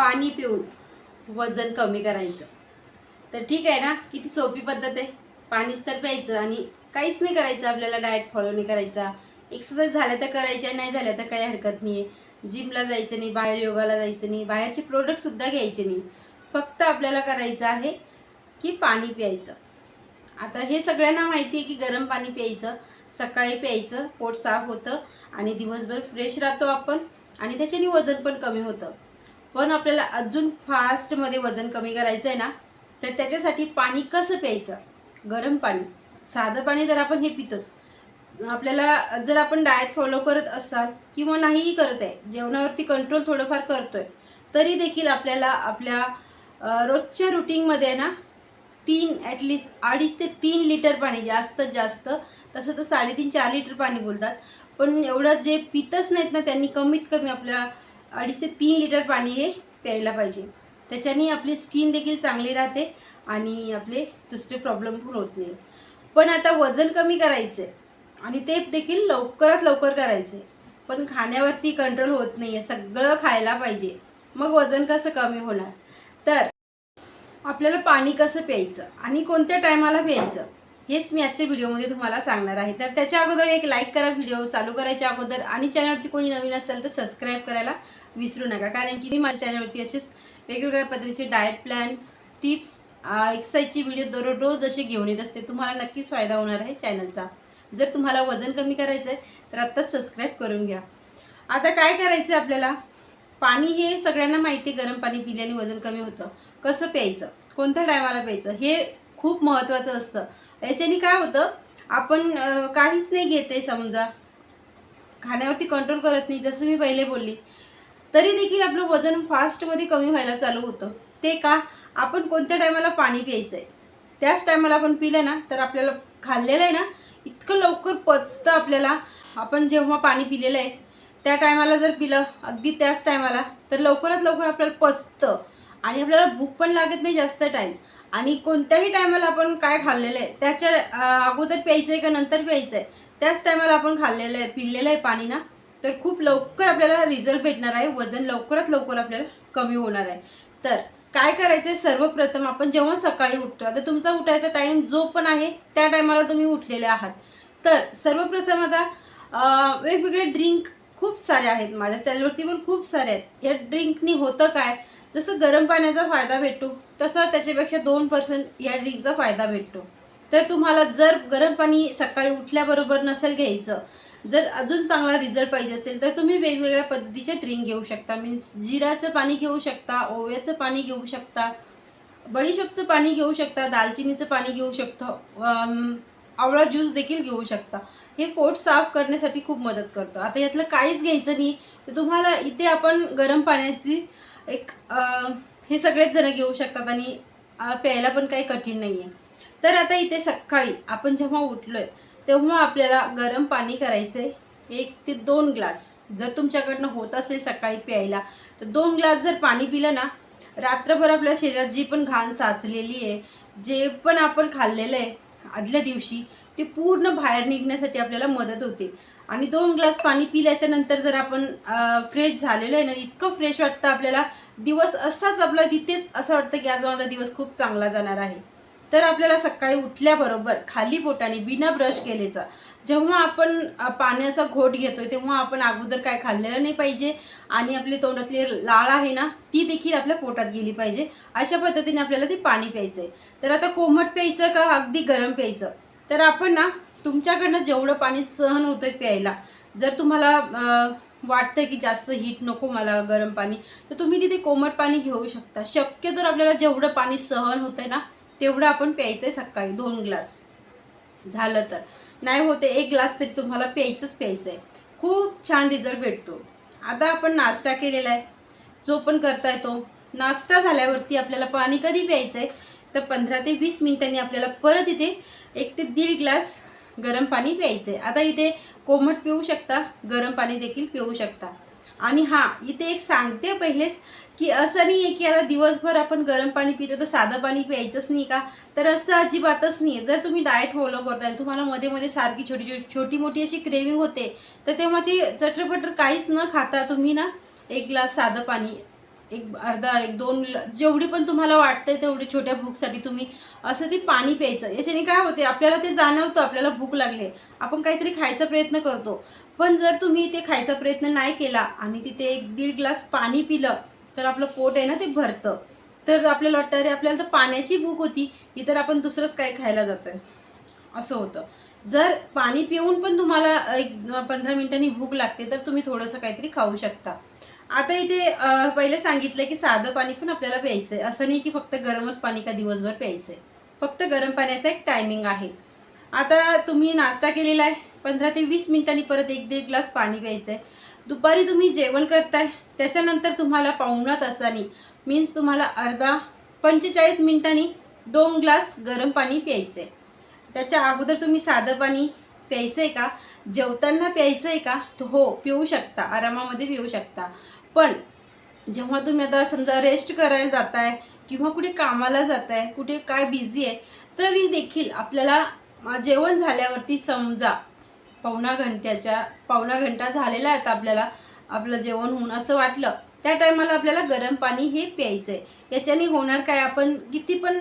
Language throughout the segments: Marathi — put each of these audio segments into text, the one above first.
पाणी पिऊन वजन कमी करायचं. तर ठीक आहे ना? किती सोपी पद्धत आहे. पाणीच तर प्यायचं आणि काहीच नाही करायचं आपल्याला डाएट फॉलो नाही करायचा. एक्सरसाइज झाल्या तर करायच्या नाही झाल्या तर काही हरकत नाही आहे जिमला जायचं नाही बाहेर योगाला जायचं नाही बाहेरचे प्रोडक्टसुद्धा घ्यायचे नाही. फक्त आपल्याला करायचं आहे की पाणी प्यायचं. आता हे सगळ्यांना माहिती आहे की गरम पाणी प्यायचं सकाळी प्यायचं पोट साफ होतं आणि दिवसभर फ्रेश राहतो आपण आणि त्याच्याने वजन पण कमी होतं. पण आपल्याला अजून फास्टमध्ये वजन कमी करायचं आहे ना तर त्याच्यासाठी पाणी कसं प्यायचं? गरम पाणी. साधं पाणी तर आपण हे पितोच. आपल्याला जर आपण डाएट फॉलो करत असाल किंवा नाहीही करत आहे जेवणावरती कंट्रोल थोडंफार करतोय तरी देखील आपल्याला आपल्या रोजच्या रुटीनमध्ये ना तीन ॲटलिस्ट अडीच ते तीन लिटर पाणी जास्तीत जास्त तसं तर साडेतीन चार लिटर पाणी बोलतात. पण एवढं जे पितच नाहीत ना त्यांनी कमीत कमी आपल्या अडीच ते तीन लिटर पाणी हे प्यायला पाहिजे. त्याच्याने आपली स्किन देखील चांगली राहते आणि आपले दुसरे प्रॉब्लेम पण होत नाही. पण आता वजन कमी करायचं आहे आणि ते देखील लवकरात लवकर करायचं आहे पण खाण्यावरती कंट्रोल होत नाही आहे सगळं खायला पाहिजे. मग वजन कसं कमी होणार? तर आपल्याला पाणी कसं प्यायचं आणि कोणत्या टायमाला प्यायचं? हेच मी आजच्या व्हिडिओमध्ये तुम्हाला सांगणार आहे. तर त्याच्या अगोदर एक लाईक करा व्हिडिओ चालू करायच्या अगोदर. आणि चॅनलवरती कोणी नवीन असेल तर सबस्क्राईब करायला विसरू नका. कारण की मी माझ्या चॅनलवरती असेच वेगवेगळ्या पद्धतीचे डाएट प्लॅन टिप्स एक्सरसाइजचे व्हिडिओ दररोज जसे घेऊन येत असते. तुम्हाला नक्कीच फायदा होणार आहे चॅनलचा जर तुम्हाला वजन कमी करायचं आहे तर आत्ताच सबस्क्राईब करून घ्या. आता काय करायचं आहे आपल्याला? पाणी हे सगळ्यांना माहिती आहे गरम पाणी पिल्याने वजन कमी होतं. कसं प्यायचं? कोणत्या टायमाला प्यायचं? हे खूप महत्त्वाचं असतं. याच्याने काय होतं आपण काहीच नाही घेते समजा. खाण्यावरती कंट्रोल करत नाही जसं मी पहिले बोलली. तरी देखील आपलं वजन फास्टमध्ये कमी व्हायला चालू होतं. ते का? आपण कोणत्या टायमाला पाणी प्यायचं आहे त्याच टायमाला आपण पिलं ना तर आपल्याला खाल्लेलं आहे ना इतकं लवकर पचतं आपल्याला. आपण जेव्हा पाणी पिलेलं आहे त्या टायमाला जर पिलं अगदी त्याच टायमाला तर लवकरात लवकर आपल्याला पचतं. आणि आपल्याला भूक पण लागत नाही जास्त टाईम आणि कोणत्याही टायमाला आपण काय खाल्लेलं आहे त्याच्या अगोदर प्यायचं आहे का नंतर प्यायचं आहे त्याच टायमाला आपण खाल्लेलं आहे पिलेलं आहे पाणी ना तर खूप लवकर आपल्याला रिझल्ट भेटणार आहे वजन लवकरात लवकर आपल्याला कमी होणार आहे. तर काय करायचं आहे सर्वप्रथम आपण जेव्हा सकाळी उठतो आता तुमचा उठायचा टाईम जो पण आहे त्या टायमाला तुम्ही उठलेले आहात. तर सर्वप्रथम आता वेगवेगळे ड्रिंक खूप सारे आहेत माझ्या चॅनलवरती पण खूप सारे आहेत. या ड्रिंकनी होतं काय? जसं गरम पाण्याचा फायदा भेटतो तसा त्याच्यापेक्षा दोन पर्सेंट या ड्रिंकचा फायदा भेटतो. तर तुम्हाला जर गरम पाणी सकाळी उठल्याबरोबर नसेल घ्यायचं जर अजून चांगला रिझल्ट पाहिजे असेल तर तुम्ही वेगवेगळ्या पद्धतीचे ड्रिंक घेऊ शकता. मीन्स जिराचं पाणी घेऊ शकता ओव्याचं पाणी घेऊ शकता बडीशोपचं पाणी घेऊ शकता दालचिनीचं पाणी घेऊ शकतो आवळा ज्यूस देखील घेऊ शकता. हे पोट साफ करण्यासाठी खूप मदत करतं. आता यातलं काहीच घ्यायचं नाही. तर तुम्हाला इथे आपण गरम पाण्याची एक आ, हे सगळेच जण घेऊ शकतात आणि प्यायला पण काही कठीण नाही आहे तर आता इथे सकाळी आपण जेव्हा उठलो आहे तेव्हा आपल्याला गरम पाणी करायचं आहे एक ते दोन ग्लास. जर तुमच्याकडनं होत असेल सकाळी प्यायला तर दोन ग्लास जर पाणी पिलं ना रात्रभर आपल्या शरीरात जी पण घाण साचलेली आहे जे पण आपण खाल्लेलं आहे आदल्या दिवशी ते पूर्ण बाहेर निघण्यासाठी आपल्याला मदत होते. आणि दोन ग्लास पाणी पिल्याच्या नंतर जर आपण फ्रेश झालेलो आहे ना इतकं फ्रेश वाटतं आपल्याला. दिवस असाच आपला तिथेच असं वाटतं की आज माझा दिवस खूप चांगला जाणार आहे. तर आपल्याला सकाळी उठल्याबरोबर खाली पोटाने बिना ब्रश केलेचा जेव्हा आपण पाण्याचा घोट घेतोय तेव्हा आपण अगोदर काय खाल्लेलं नाही पाहिजे. आणि आपली तोंडातली लाळ आहे ना ती देखील आपल्या पोटात गेली पाहिजे. अशा पद्धतीने आपल्याला ते पाणी प्यायचं आहे तर आता कोमट प्यायचं का अगदी गरम प्यायचं? तर आपण ना तुमच्याकडनं जेवढं पाणी सहन होतंय प्यायला जर तुम्हाला वाटतं वाटतंय की जास्त हीट नको मला गरम पाणी तर तुम्ही तिथे कोमट पाणी घेऊ शकता. शक्यतो आपल्याला जेवढं पाणी सहन होतंय ना तेवढं आपण प्यायचं आहे सकाळी दोन ग्लास. झालं तर. नाही होते एक ग्लास तरी तुम्हाला प्यायचंच प्यायचं आहे खूप छान रिझल्ट भेटतो. आता आपण नाश्ता केलेला आहे. जो पण करताय तो. नाश्ता झाल्यावरती आपल्याला पाणी कधी प्यायचं आहे तर पंधरा ते वीस मिनिटांनी आपल्याला परत इथे एक ते दीड ग्लास गरम पाणी प्यायचं आहे आता इथे कोमट पिऊ शकता गरम पाणी देखील पिऊ शकता. आणि हां इथे एक सांगते पहिलेच की असं नाही आहे की आता दिवसभर आपण गरम पाणी पितो तर साधं पाणी प्यायचंच नाही का? तर असं अजिबातच नाही. आहे जर तुम्ही डाएट फॉलो करताय तुम्हाला मध्ये मध्ये सारखी छोटी छोटी छोटी मोठी अशी क्रेविंग होते तर तेव्हा ती चटरपटर काहीच न खाता तुम्ही ना एक ग्लास साधं पाणी एक अर्धा एक दोन जेवढी पण तुम्हाला वाटते तेवढी छोट्या भूकसाठी तुम्ही असं ते पाणी प्यायचं. याच्याने काय होते आपल्याला ते जाणवतं आपल्याला भूक लागली. आपण काहीतरी खायचा प्रयत्न करतो. पण जर तुम्ही ते खायचा प्रयत्न नाही केला आणि तिथे एक दीड ग्लास पाणी पिलं तर आपलं पोट आहे ना ते भरतं. तर आपल्याला वाटतं अरे आपल्याला तर पाण्याची भूक होती इतर आपण दुसरंच काय खायला जातोय. असं होतं. जर पाणी पिऊन पण तुम्हाला एक पंधरा मिनिटांनी भूक लागते तर तुम्ही थोडंसं काहीतरी खाऊ शकता. आता इथे पहिले सांगितलं की साधं पाणी पण आपल्याला प्यायचं आहे असं नाही की फक्त गरमच पाणी का दिवसभर प्यायचं आहे फक्त गरम पाण्याचा एक टायमिंग आहे. आता तुम्ही नाश्ता केलेला आहे. पंधरा ते वीस मिनिटांनी परत एक दीड ग्लास पाणी प्यायचं आहे दुपारी तुम्ही जेवण करताय त्याच्यानंतर तुम्हाला पाहुणा तासानी मीन्स तुम्हाला अर्धा पंचेचाळीस मिनिटांनी दोन ग्लास गरम पाणी प्यायचं आहे त्याच्या अगोदर तुम्ही साधं पाणी प्यायचं आहे का? जेवताना प्यायचं आहे का? तर हो पिऊ शकता आरामामध्ये पिऊ शकता. पण जेव्हा तुम्ही आता समजा रेस्ट करायला जाताय किंवा कुठे कामाला जाताय कुठे काय बिझी आहे तरी देखील आपल्याला जेवण झाल्यावरती समजा पावणा घंट्याच्या पावणा घंटा झालेला आहे आता आपल्याला. आपलं जेवण होऊन असं वाटलं त्या टायमाला आपल्याला गरम पाणी हे प्यायचं आहे याच्याने होणार काय? आपण किती पण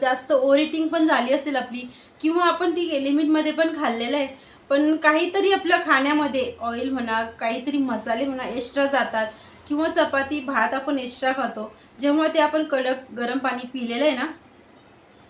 जास्त ओव्हर पण झाली असेल आपली किंवा आपण ती लिमिटमध्ये पण खाल्लेलं आहे. पण काहीतरी आपल्या खाण्यामध्ये ऑइल म्हणा काहीतरी मसाले म्हणा एक्स्ट्रा जातात किंवा चपाती भात आपण एक्स्ट्रा खातो. जेव्हा ते आपण कडक गरम पाणी पिलेलं आहे ना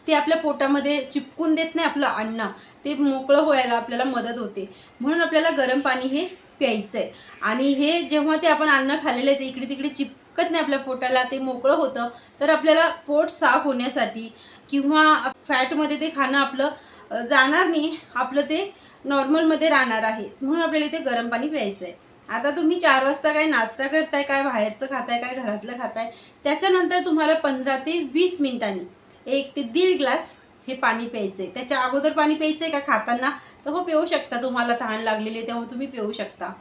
ते आपल्या पोटामध्ये चिपकून देत नाही आपलं अन्न. ते मोकळं व्हायला आपल्याला मदत होते. म्हणून आपल्याला गरम पाणी हे प्यायचं आहे आणि हे जेव्हा ते आपण अन्न खाल्लेलं आहे ते इकडे तिकडे चिपकत नाही आपल्या पोटाला ते मोकळं होतं तर आपल्याला पोट साफ होण्यासाठी किंवा फॅटमध्ये ते खाणं आपलं जाणार नाही आपलं ते नॉर्मलमध्ये राहणार आहे. म्हणून आपल्याला इथे गरम पाणी प्यायचं आहे आता तुम्ही चार वाजता काय नाश्ता करताय काय बाहेरचं खाताय काय घरातलं खाताय त्याच्यानंतर तुम्हाला पंधरा ते वीस मिनिटांनी एक ते दीड ग्लास हे पाणी प्यायचं आहे त्याच्या अगोदर पाणी प्यायचं आहे का खाताना? तर हो पिऊ शकता. तुम्हाला तहान लागलेली आहे तेव्हा तुम्ही पिऊ शकता.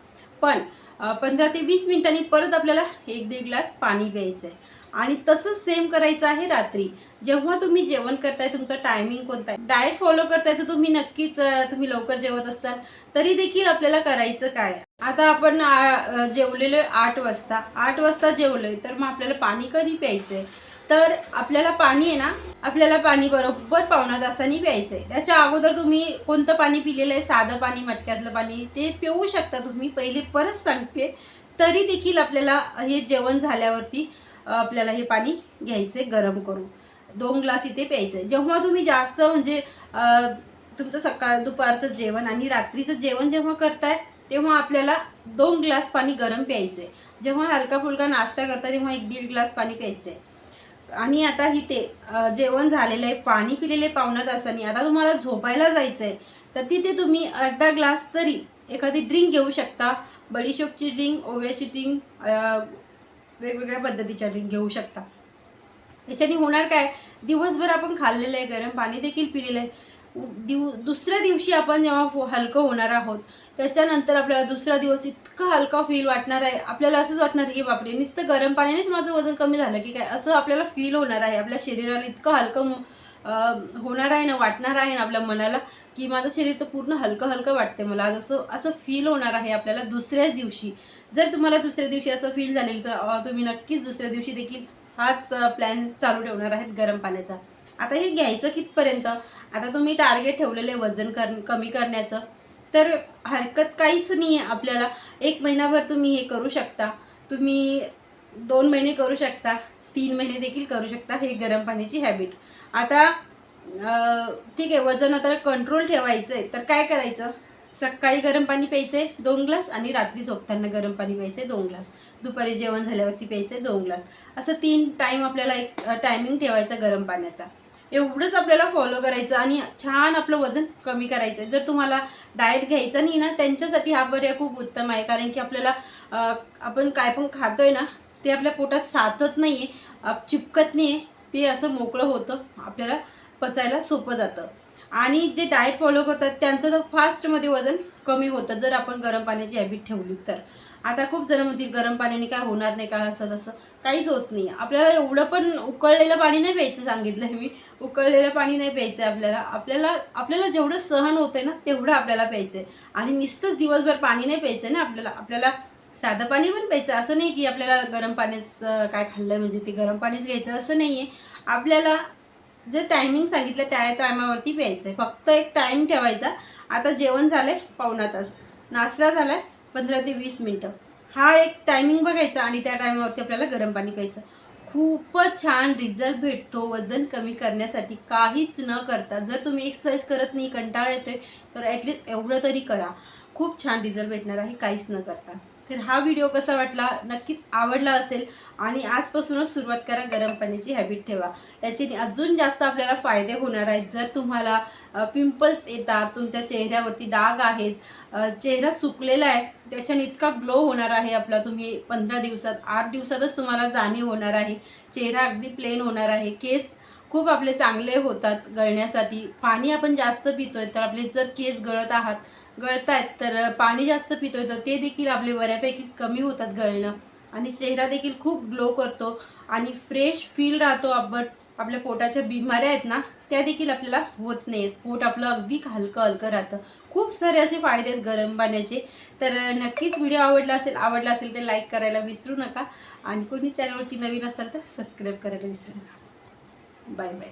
पण पंधरा ते वीस मिनिटांनी परत आपल्याला एक दीड ग्लास पाणी प्यायचं आहे आणि तसंच सेम करायचं आहे रात्री. जेव्हा तुम्ही जेवण करताय तुमचा टायमिंग कोणता आहे? डाएट फॉलो करताय तर तुम्ही नक्कीच तुम्ही लवकर जेवत असाल. तरी देखील आपल्याला करायचं काय? आता आपण जेवलेलो आठ वाजता. आठ वाजता जेवलोय तर मग आपल्याला पाणी कधी प्यायचं आहे तर आपल्याला पाणी आहे ना आपल्याला पाणी बरोबर पावणा तासाने प्यायचं आहे त्याच्या अगोदर तुम्ही कोणतं पाणी पिलेलं आहे साधं पाणी मटक्यातलं पाणी ते पिऊ शकता तुम्ही. पहिले परत सांगते तरी देखील आपल्याला हे जेवण झाल्यावरती आपल्याला हे पाणी घ्यायचं आहे गरम करून. दोन ग्लास इथे प्यायचं आहे जेव्हा तुम्ही जास्त म्हणजे तुमचं सकाळ दुपारचं जेवण आणि रात्रीचं जेवण जेव्हा करताय तेव्हा आपल्याला दोन ग्लास पाणी गरम प्यायचं आहे जेव्हा हलका फुलका नाश्ता करता तेव्हा एक दीड ग्लास पाणी प्यायचं आहे आणि आता इथे जेवण झालेलं आहे पाणी पिलेले आहे तासांनी आता तुम्हाला झोपायला जायचं आहे तर तिथे तुम्ही अर्धा ग्लास तरी एखादी ड्रिंक घेऊ शकता. बडीशोपची ड्रिंक ओव्याची ड्रिंक वेगवेगळ्या पद्धतीच्या ड्रिंक घेऊ शकता. याच्याने होणार काय? दिवसभर आपण खाल्लेलं आहे गरम पाणी देखील पिलेलं आहे. दिव दुसऱ्या दिवशी आपण जेव्हा फो- हलकं होणार आहोत त्याच्यानंतर आपल्याला दुसरा दिवस इतका हलका फील वाटणार आहे. आपल्याला असंच वाटणार आहे की बापरे नुसतं गरम पाण्यानेच माझं वजन कमी झालं की काय? असं आपल्याला फील होणार आहे. आपल्या शरीराला इतकं हलकं होणार आहे ना वाटणार आहे ना आपल्या मनाला की माझं शरीर तर पूर्ण हलकं हलकं वाटते मला. आज असं असं फील होणार आहे आपल्याला दुसऱ्याच दिवशी. जर तुम्हाला दुसऱ्या दिवशी असं फील झालेलं तर तुम्ही नक्कीच दुसऱ्या दिवशी देखील हाच प्लॅन चालू ठेवणार आहेत गरम पाण्याचा. आता हे घ्यायचं कितपर्यंत? आता तुम्ही टार्गेट ठेवलेलं आहे वजन कर कमी करण्याचं. तर हरकत काहीच नाही आहे आपल्याला. एक महिनाभर तुम्ही हे करू शकता. तुम्ही दोन महिने करू शकता. तीन महिने देखील करू शकता हे गरम पाण्याची हॅबिट आता ठीक आहे वजन आता कंट्रोल ठेवायचं आहे तर काय करायचं? सकाळी गरम पाणी प्यायचं आहे दोन ग्लास आणि रात्री झोपताना गरम पाणी प्यायचं आहे दोन ग्लास. दुपारी जेवण झाल्यावरती प्यायचं आहे दोन ग्लास. असं तीन टाईम आपल्याला एक टायमिंग ठेवायचा गरम पाण्याचा. एवढंच आपल्याला फॉलो करायचं आणि छान आपलं वजन कमी करायचं आहे जर तुम्हाला डाएट घ्यायचं नाही ना त्यांच्यासाठी हा पर्याय खूप उत्तम आहे. कारण की आपल्याला आपण काय पण खातोय ना ते आपल्या पोटात साचत नाही आहे चिपकत नाही आहे ते असं मोकळं होतं. आपल्याला पचायला सोपं जातं. आणि जे डाएट फॉलो करतात त्यांचं तर फास्टमध्ये वजन कमी होतं जर आपण गरम पाण्याची हॅबिट ठेवली तर. आता खूप जण म्हणतील गरम पाण्याने काय होणार नाही का असं तसं. काहीच होत नाही. आपल्याला एवढं पण उकळलेलं पाणी नाही प्यायचं सांगितलं आहे मी. उकळलेलं पाणी नाही प्यायचं आहे आपल्याला. आपल्याला आपल्याला जेवढं सहन होतंय ना तेवढं आपल्याला प्यायचं आहे आणि नुसतंच दिवसभर पाणी नाही प्यायचं आहे ना आपल्याला. आपल्याला साधं पाणी पण प्यायचं असं नाही की आपल्याला गरम पाणीच काय खाल्लं म्हणजे ते गरम पाणीच घ्यायचं असं नाही आहे आपल्याला जे टायमिंग सांगितलं त्या टायमावरती प्यायचं आहे फक्त एक टाईम ठेवायचा. आता जेवण झालं आहे पावणा तास. नाश्ता झाला आहे पंधरा ते वीस मिनटं. हा एक टायमिंग बघायचा आणि त्या टायमावरती आपल्याला गरम पाणी प्यायचं. खूपच छान रिझल्ट भेटतो वजन कमी करण्यासाठी. काहीच न करता जर तुम्ही एक्सरसाइज करत नाही कंटाळा येतोय तर ॲटलिस्ट एवढं तरी करा. खूप छान रिझल्ट भेटणार आहे काहीच न करता. तर हा व्हिडिओ कसा वाटला? नक्कीच आवडला असेल. आणि आजपासूनच सुरुवात करा गरम पाण्याची हॅबिट ठेवा. याचे अजून जास्त आपल्याला फायदे होणार आहेत. जर तुम्हाला पिंपल्स येतात तुमच्या चेहऱ्यावरती डाग आहेत चेहरा सुकलेला आहे त्याच्याने इतका ग्लो होणार आहे आपला. तुम्ही पंधरा दिवसात आठ दिवसातच तुम्हाला जाणीव होणार आहे. चेहरा अगदी प्लेन होणार आहे. केस खूप आपले चांगले होतात गळण्यासाठी. पाणी आपण जास्त पितोय तर आपले जर केस गळत आहात गळतायत तर पाणी जास्त पितोय तर ते देखील आपले बऱ्यापैकी कमी होतात गळणं. आणि चेहरा देखील खूप ग्लो करतो आणि फ्रेश फील राहतो आपण. आपल्या पोटाच्या बिमाऱ्या आहेत ना त्या देखील आपल्याला होत नाहीत पोट आपलं अगदी हलकं हलकं राहतं. खूप सारे असे फायदे आहेत गरम पाण्याचे. तर नक्कीच व्हिडिओ आवडला असेल आवडला असेल तर लाईक करायला विसरू नका. आणि कोणी चॅनलवरती नवीन असाल तर सबस्क्राईब करायला विसरू नका. Bye bye.